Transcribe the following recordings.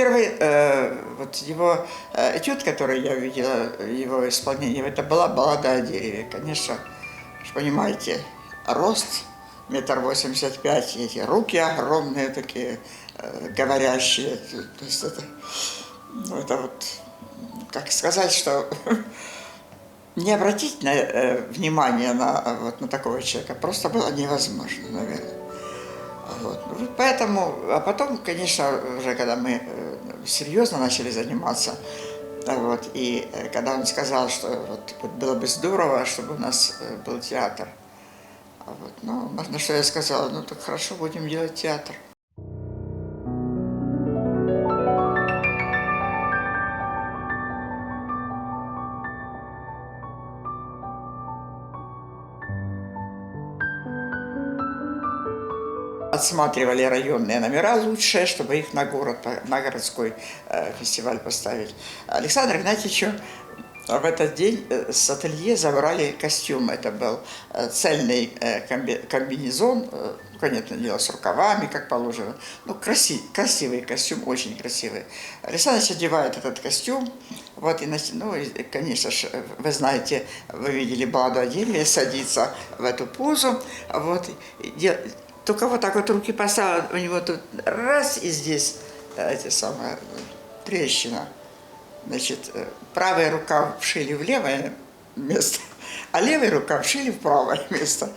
первый э, вот его э, этюд, который я увидела, его исполнение, это была баллада о дереве. Конечно, понимаете, рост метр восемьдесят пять, эти руки огромные такие, э, говорящие. То есть это, ну, это вот, как сказать, что не обратить на, э, внимание на, вот, на такого человека просто было невозможно, наверное. Вот. Ну, Поэтому, а потом, конечно, уже когда мы э, серьезно начали заниматься, а вот, и э, когда он сказал, что вот, вот было бы здорово, чтобы у нас э, был театр, а вот, ну, на- на что я сказала, ну так хорошо, будем делать театр. Отсматривали районные номера лучшие, чтобы их на город, на городской э, фестиваль поставить. Александру Игнатьевичу в этот день э, с ателье забрали костюм. Это был э, цельный комби- комбинезон, э, понятное дело, с рукавами, как положено. Ну, краси- красивый костюм, очень красивый. Александр одевает этот костюм, вот, и, ну, и, конечно же, вы знаете, вы видели о дереве, садится в эту позу, вот, и только вот так вот руки поставил, у него тут раз, и здесь э, эти самые, трещина. Значит, э, правая рука вшили в левое место, а левая рука вшили в правое место.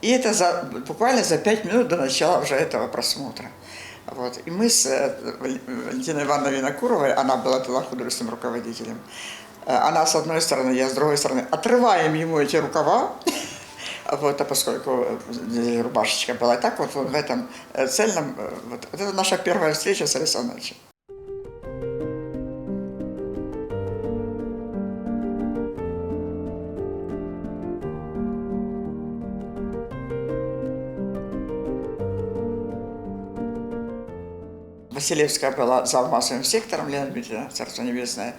И это за, буквально за пять минут до начала уже этого просмотра. Вот. И мы с э, Вал- Валентиной Ивановной Винокуровой, она была была художественным руководителем, она с одной стороны, я с другой стороны, отрываем ему эти рукава, вот, а поскольку э, рубашечка была так, вот в этом э, цельном, э, вот, вот это наша первая встреча с Александром Ильичем. Василевская была за массовым сектором, Лена Дмитриевна, Царство Небесное.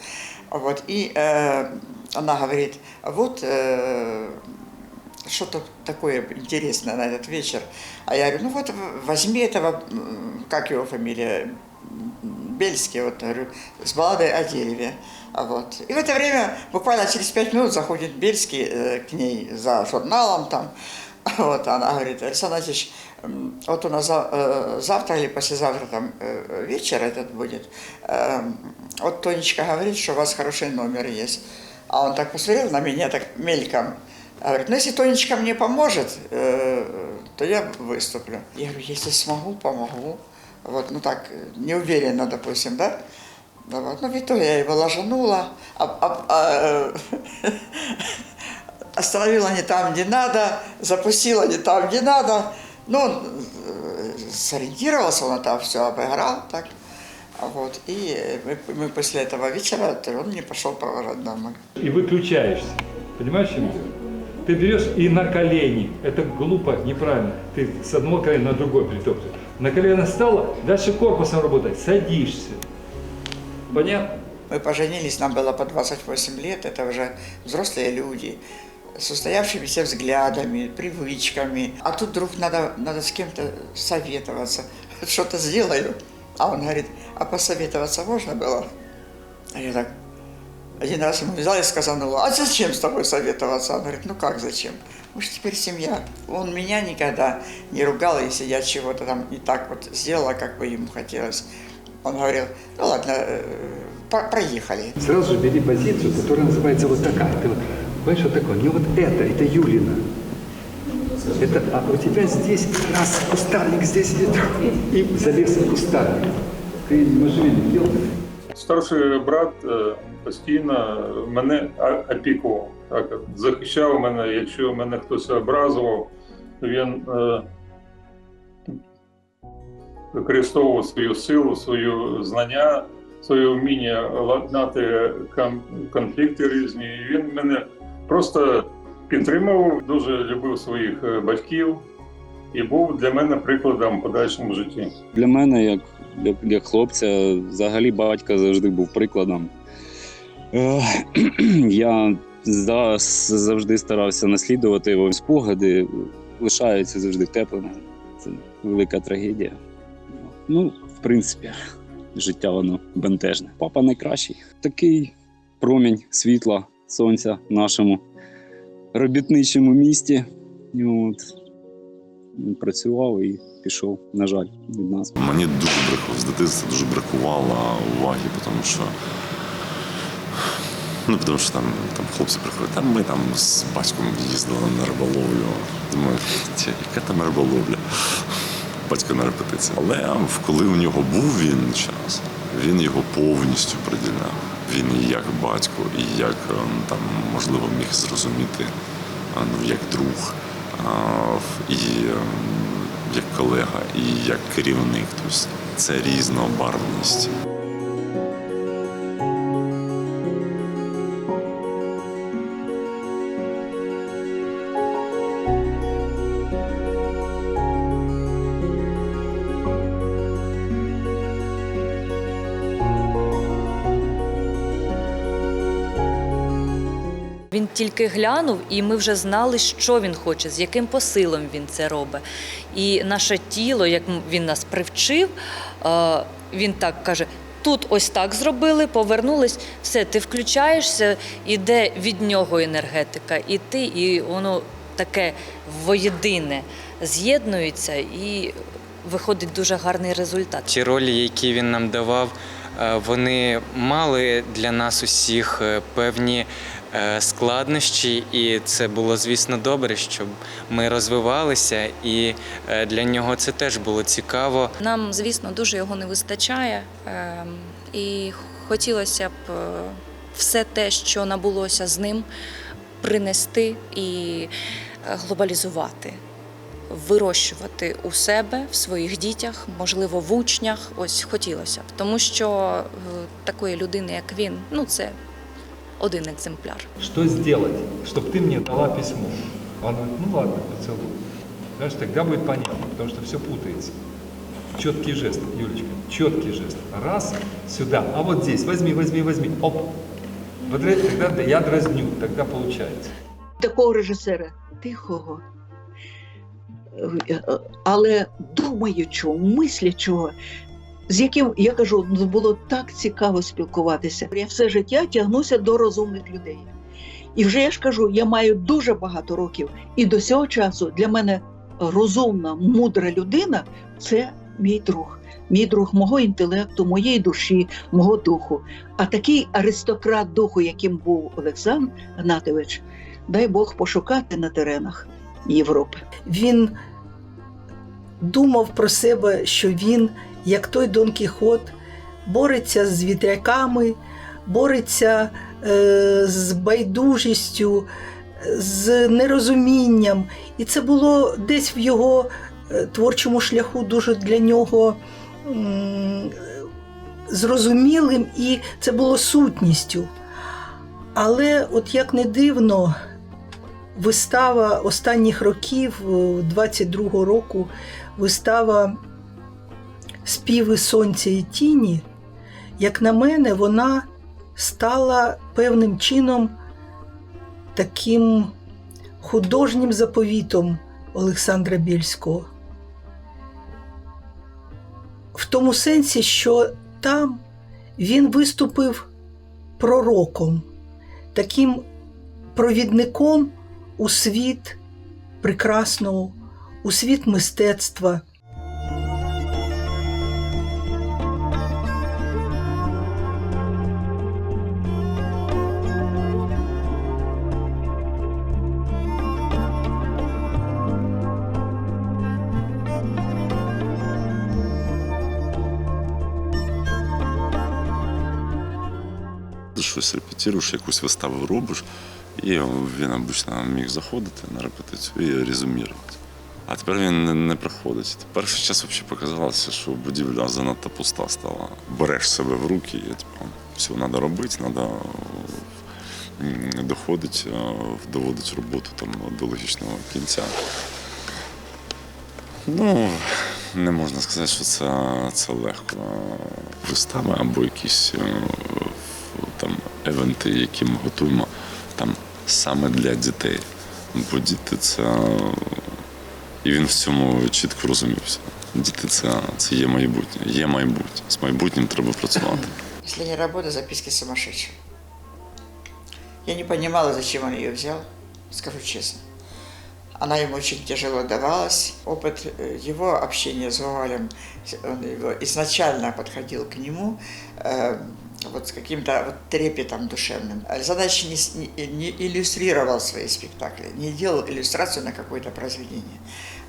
Вот, и э, она говорит, вот э, что-то такое интересное на этот вечер. А я говорю, ну вот возьми этого, как его фамилия, Бельский, вот, говорю, с балладой о дереве. А Вот. И в это время, буквально через пять минут, заходит Бельский э, к ней за журналом там. Вот, она говорит, Александр м, вот у нас э, завтра или послезавтра там э, вечер этот будет. Эм, Вот Тонечка говорит, что у вас хороший номер есть. А он так посмотрел на меня, так мельком. Говорит, ну если Тонечка мне поможет, э, то я выступлю. Я говорю, если смогу, помогу. Вот, ну так, неуверенно, допустим, да? Да Вот. Ну, в итоге я его ложанула, а- а- а, э, остановила не там, где надо, запустила не там, где надо. Ну, э, сориентировался, он это все обыграл, так. А Вот. И мы, мы после этого вечера, то он не пошел провожать домой. и выключаешься. Понимаешь, чем дело? Ты берешь и на колени. Это глупо, неправильно. Ты с одного колена на другое притоптываешь. На колено стало, дальше корпусом работать, садишься. Понятно? Мы поженились, нам было по 28 лет, это уже взрослые люди, с устоявшимися взглядами, привычками. А тут вдруг надо, надо с кем-то советоваться, что-то сделаю. А он говорит, а посоветоваться можно было? А я так, один раз ему взяла и сказала, а зачем с тобой советоваться? Он говорит, ну как зачем? Мы же теперь семья. Он меня никогда не ругал, если я чего-то там не так вот сделала, как бы ему хотелось. Он говорил, ну ладно, э, про- проехали. Сразу бери позицию, которая называется вот такая. Ты вот, понимаешь, вот такое. Не вот это, это Юлина. Это, а у тебя здесь раз кустарник, здесь и, и залез в кустарник. Ты можжевельник ел? Старший брат е, постійно мене опікував, так, захищав мене. Якщо мене хтось образував, він е, використовував свою силу, свою знання, своє вміння ладнати конфлікти різні. І він мене просто підтримував, дуже любив своїх е, батьків і був для мене прикладом в подальшому житті. Для мене, як для, для хлопця, взагалі батько завжди був прикладом. Е, Я за- завжди старався наслідувати його спогади, лишаються завжди теплими. Це велика трагедія. Ну, в принципі, життя воно бентежне. Папа найкращий. Такий промінь світла, сонця в нашому робітничому місті. От працював і пішов, на жаль, від нас. Мені дуже бракувало з дитинства дуже бракувало уваги, тому що. Ну, тому що там, там хлопці приходять, там ми там з батьком їздили на риболовлю. Думаю, яка там риболовля? Батько на репетиції. Але коли у нього був вільний час, він його повністю приділяв. Він і як батько, і як е, там, можливо, міг зрозуміти, ну, як друг, і е, як колега, і як керівник. Тобто це різнобарвність. Він тільки глянув, і ми вже знали, що він хоче, з яким посилом він це робить. І наше тіло, як він нас привчив, е, він так каже: тут ось так зробили, повернулись, все, ти включаєшся, іде від нього енергетика, і ти, і воно таке воєдине з'єднується і виходить дуже гарний результат. Ті ролі, які він нам давав, е, вони мали для нас усіх е, певні складнощі, і це було, звісно, добре, щоб ми розвивалися, і е, для нього це теж було цікаво. Нам, звісно, дуже його не вистачає, ем, і хотілося б е, все те, що набулося з ним, принести і е, глобалізувати, вирощувати у себе, в своїх дітях, можливо, в учнях. Ось хотілося б, тому що е, такої людини, як він, ну це один екземпляр. Что сделать, чтобы ты мне дала письмо? Он говорит, ну ладно, поцелуй. Знаешь, тогда будет понятно, потому что все путается. Четкий жест, Юлечка, четкий жест. Раз, сюда, а вот здесь, возьми, возьми, возьми, оп. Вот это- тогда я дразню, тогда получается. такого режисера тихого, е, але думаючого, мислячого, з яким я кажу, було так цікаво спілкуватися. Я все життя тягнуся до розумних людей. І вже я ж кажу, я маю дуже багато років, і до цього часу для мене розумна, мудра людина це мій друг. Мій друг мого інтелекту, моєї душі, мого духу. А такий аристократ духу, яким був Олександр Гнатович, дай Бог пошукати на теренах Європи. він думав про себе, що він, як той Дон Кіхот, бореться з вітряками, бореться е, з байдужістю, з нерозумінням. І це було десь в його е, творчому шляху дуже для нього зрозумілим, і це було сутністю. Але, от як не дивно, вистава останніх років, 22-го року, вистава Співи сонця і тіні, як на мене, вона стала певним чином таким художнім заповітом Олександра Більського. В тому сенсі, що там він виступив пророком, таким провідником у світ прекрасного, у світ мистецтва. Щось репетируєш, якусь виставу робиш, і він обично міг заходити на репетицію і резюмірувати. А тепер він не, приходить. Перший час взагалі показалося, що будівля занадто пуста стала. Береш себе в руки і типу, все треба робити, треба доходить, е, доводить роботу там, до логічного кінця. Ну, не можна сказати, що це, це легко. Вистави або якісь е, там евенти, які ми готуємо там саме для дітей. Бо діти це. І він в цьому чітко розумівся. Діти це, це є майбутнє. Є майбутнє. З майбутнім треба працювати. Если не работа, записки сумасшедшие. Я не понимала, зачем он ее взял, скажу честно. Она ему очень тяжело давалась. Опыт э, его общения с Гоголем, он его изначально подходил к нему э, вот с каким-то вот трепетом душевным. Задача не, не, не иллюстрировал свои спектакли, не делал иллюстрацию на какое-то произведение.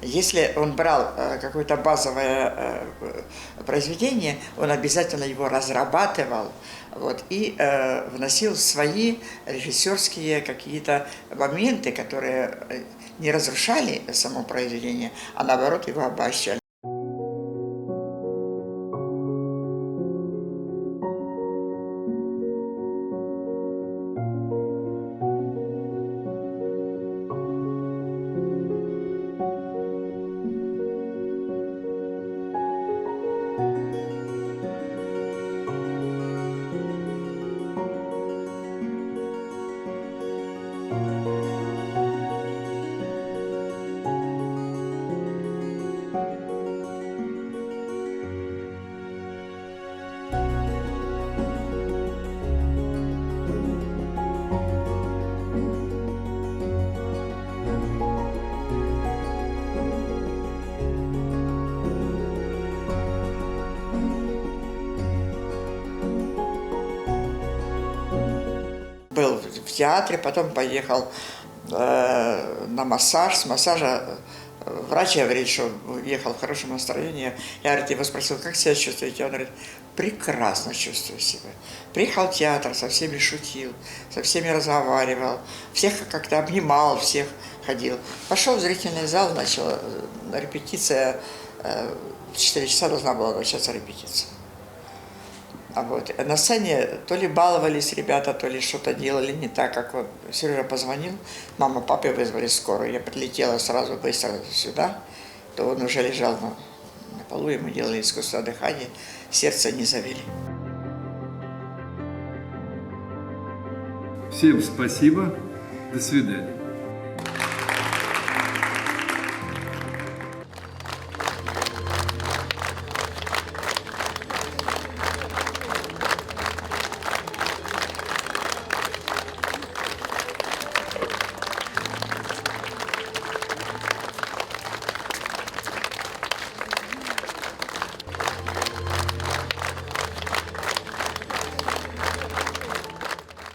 Если он брал э, какое-то базовое э, произведение, он обязательно его разрабатывал вот, и э, вносил свои режиссерские какие-то моменты, которые э, не разрушали само произведение, а наоборот его обогащали. Театре, потом поехал э, на массаж. С массажа э, врач говорит, что уехал в хорошем настроении. Я говорит, его спросил, как себя чувствуете? Он говорит, прекрасно чувствую себя. Приехал в театр, со всеми шутил, со всеми разговаривал, всех как-то обнимал, всех ходил. Пошел в зрительный зал, начал э, репетиция. э, 4 часа должна была начаться репетиция. А вот на сцене то ли баловались ребята, то ли что-то делали не так, как вот Сережа позвонил, мама, папе вызвали скорую. Я прилетела сразу быстро сюда, то он уже лежал на, на полу, ему делали искусственное дыхание, сердце не завели. Всем спасибо. До свидания.